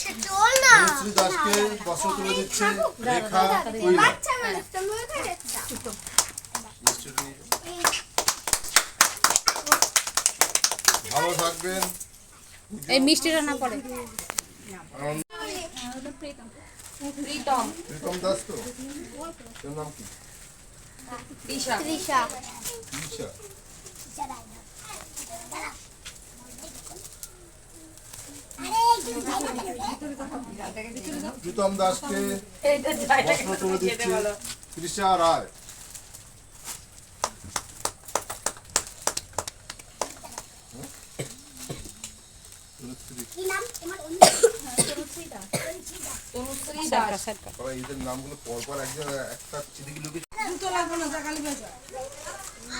শ্রী দাসকে বস্ত্র তুলে রেখা উইলা ভালো থাকবেন। এই মিষ্টিটা না পড়ে প্রীতম। প্রীতম দাস তো? তোর নাম কি? দিশা তৃষা। ঈশা প্রীতম দাসকে তুলে দিচ্ছে। তৃষা রায়।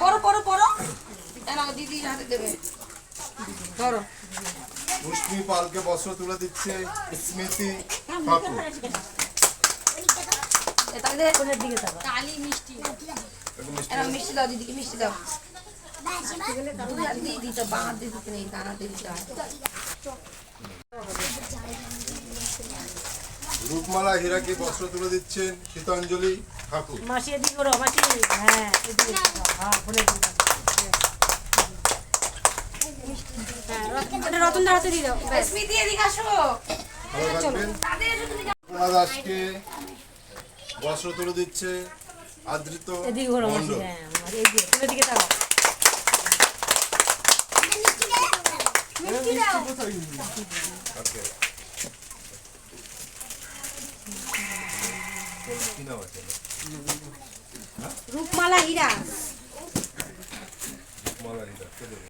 পড়ো পড়ো পড়ো দিদি হাতে দেবে। ধরো। মুসমি পালকে বস্ত্র তুলে দিচ্ছে স্মৃতি ঠাকুর। মিষ্টি। দাও দিদিকে মিষ্টি দাও। রূপমালা হীরাকে বস্ত্র তুলে দিচ্ছেন শীতাঞ্জলি ঠাকুর। মাসি এদিকে হ্যাঁ রতন- দিয়ে দাও স্মৃতি এদিকে আসো। বস্ত্র তুলে দিচ্ছে আদৃত হ্যাঁ এদিকে তাকাও। রূপমালা হীরা। রূপমালা হীরা?